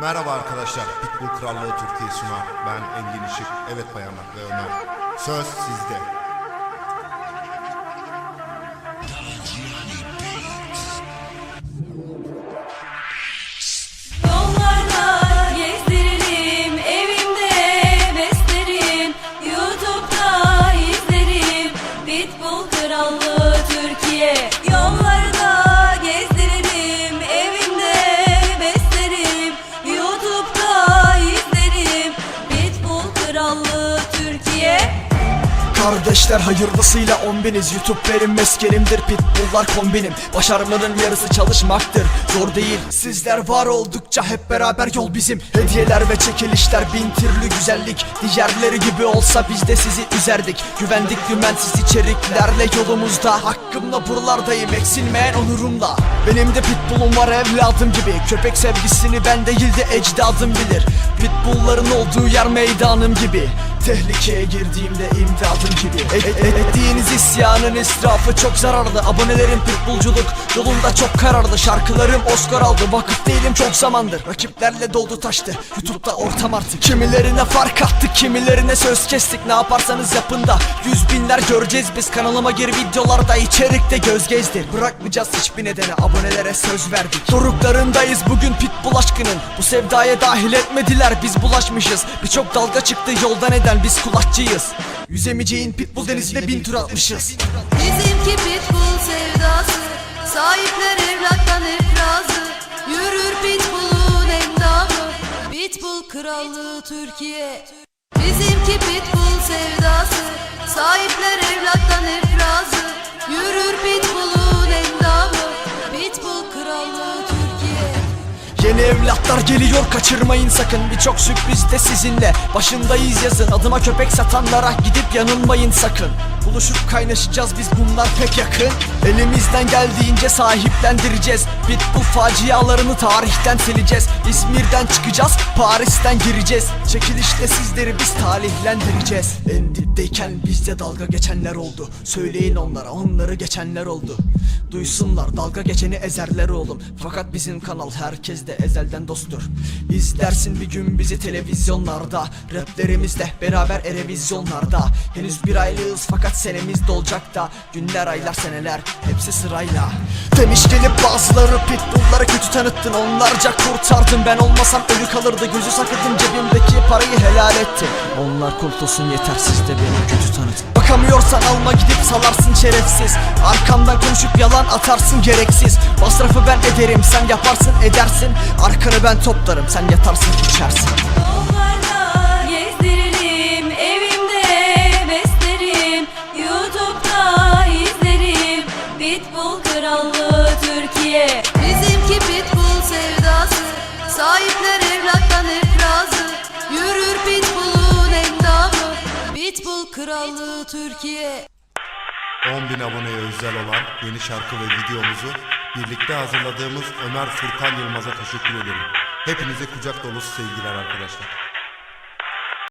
Merhaba arkadaşlar, Pitbull Krallığı Türkiye sunar. Ben Engin Işık, evet bayanlar ve Ömer. Söz sizde. Kardeşler hayırlısıyla on biniz. YouTube benim meskenimdir. Pitbulllar kombinim. Başarmanın yarısı çalışmaktır. Zor değil. Sizler var oldukça hep beraber yol bizim. Hediyeler ve çekilişler bin türlü güzellik. Diğerleri gibi olsa biz de sizi üzerdik. Güvendik dümensiz içeriklerle yolumuzda. Hakkımla buralardayım eksilmeyen onurumla. Benim de pitbullum var evladım gibi. Köpek sevgisini ben değil de ecdadım bilir. Pitbullların olduğu yer meydanım gibi Tehlikeye girdiğimde imdadım gibi. E- e- Ettiğiniz isyanın israfı çok zararlı. Abonelerim pitbullculuk yolunda çok kararlı. Şarkılarım Oscar aldı. Vakıf değilim çok zamandır. Rakiplerle doldu taştı. YouTube'da ortam artık. Kimilerine fark attık kimilerine söz kestik. Ne yaparsanız yapın da Yüz binler göreceğiz biz. Kanalıma gir videolarda içerikte göz gezdir. Bırakmayacağız hiçbir nedene abonelere söz verdik. Doruklarındayız bugün pitbull aşkının. Bu sevdaya dahil etmediler. Biz bulaşmışız. Birçok dalga çıktı yoldan eden biz kulaççıyız Yüzemeyeceğin pitbull denizine bin tur atmışız. Bizimki pitbull sevdası Sahipler evlattan hep Yürür pitbullun endamı Pitbull krallığı Türkiye. Bizimki pitbull sevdası Sahipler evlattan hep evlatlar geliyor kaçırmayın sakın. Birçok sürpriz de sizinle. Başındayız yazın. Adıma köpek satanlara Gidip yanılmayın sakın. Buluşup kaynaşacağız biz bunlar pek yakın Elimizden geldiğince sahiplendireceğiz. Pitbull facialarını tarihten sileceğiz. İzmir'den çıkacağız Paris'ten gireceğiz. Çekilişte sizleri biz talihlendireceğiz. En dipteyken bizde dalga geçenler oldu. Söyleyin onlara onları geçenler oldu. Duysunlar dalga geçeni ezerler oğlum. Fakat bizim kanal herkes de ezelden dosttur. İzlersin bir gün bizi televizyonlarda. Raplerimizle beraber erevizyonlarda. Henüz bir aylığız fakat senemiz dolacak da. Günler aylar seneler hepsi sırayla. Demiş gelip bazıları pitbullları kötü tanıttın. Onlarca kurtardım ben olmasam ölü kalırdı. Gözü sakıdım cebimdeki parayı helal ettim Onlar kurtulsun yeter. Siz de beni kötü tanıtın. Bakamıyorsan alma gidip salarsın şerefsiz. Arkamdan konuşup yalan atarsın gereksiz. Masrafı ben ederim. Sen yaparsın edersin. Arkanı ben toplarım. Sen yatarsın içersin Pitbull Krallığı Türkiye. 10.000 aboneye özel olan yeni şarkı ve videomuzu birlikte hazırladığımız Ömer Furkan Yılmaz'a teşekkür ederim. Hepinize kucak dolusu sevgiler arkadaşlar.